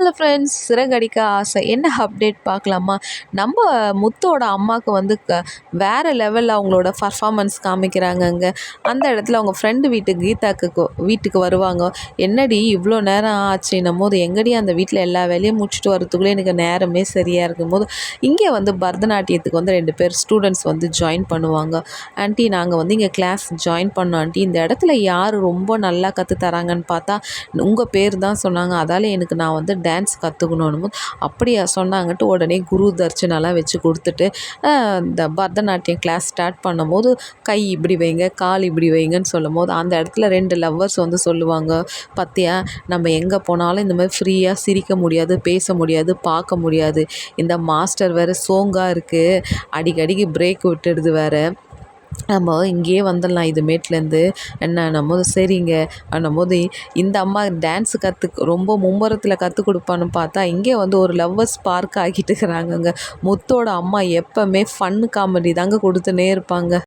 Hello friends Siragadikka ஆசை. என்ன update பார்க்கலாமா? நம்ம முத்தோட அம்மாவுக்கு வந்து க வேறு லெவலில் அவங்களோட பர்ஃபாமன்ஸ் காமிக்கிறாங்கங்க. அந்த இடத்துல அவங்க ஃப்ரெண்டு வீட்டுக்கு கீதாக்கு வீட்டுக்கு வருவாங்க. என்னடி இவ்வளோ நேரம் ஆச்சுன்னும் போது எங்கடி அந்த வீட்டில் எல்லா வேலையும் முடிச்சுட்டு வரத்துக்குள்ளே எனக்கு நேரமே சரியாக இருக்கும்போது? இங்கே வந்து பரதநாட்டியத்துக்கு வந்து ரெண்டு பேர் ஸ்டூடெண்ட்ஸ் வந்து ஜாயின் பண்ணுவாங்க. ஆண்டி நாங்கள் வந்து இங்கே கிளாஸ் ஜாயின் பண்ணோம் ஆண்டி இந்த இடத்துல யார் ரொம்ப நல்லா கற்று தராங்கன்னு பார்த்தா உங்கள் பேர் தான் சொன்னாங்க. அதால் எனக்கு நான் வந்து டான்ஸ் கற்றுக்கணுன்னு அப்படியா சொன்னாங்கன்ட்டு உடனே குரு தர்ச்சனெல்லாம் வச்சு கொடுத்துட்டு இந்த பரதநாட்டியம் கிளாஸ் ஸ்டார்ட் பண்ணும்போது கை இப்படி வைங்க கால் இப்படி வைங்கன்னு சொல்லும் போது அந்த இடத்துல ரெண்டு லவ்வர்ஸ் வந்து சொல்லுவாங்க பார்த்தியா நம்ம எங்கே போனாலும் இந்த மாதிரி ஃப்ரீயாக சிரிக்க முடியாது பேச முடியாது பார்க்க முடியாது. இந்த மாஸ்டர் வேறு சோங்காக இருக்குது அடிக்கடிக்கு பிரேக் விட்டுடுது வேறு. நம்ம இங்கேயே வந்துடலாம். இதுமேட்லேருந்து என்ன போது சரிங்க. போது இந்த அம்மா டான்ஸு கற்று ரொம்ப மும்முரத்தில் கற்றுக் கொடுப்பான்னு பார்த்தா இங்கே வந்து ஒரு லவ்வர்ஸ் பார்க் ஆகிட்டு இருக்கிறாங்கங்க. முத்தோட அம்மா எப்போவுமே ஃபன் காமெடி தாங்க கொடுத்துனே இருப்பாங்க.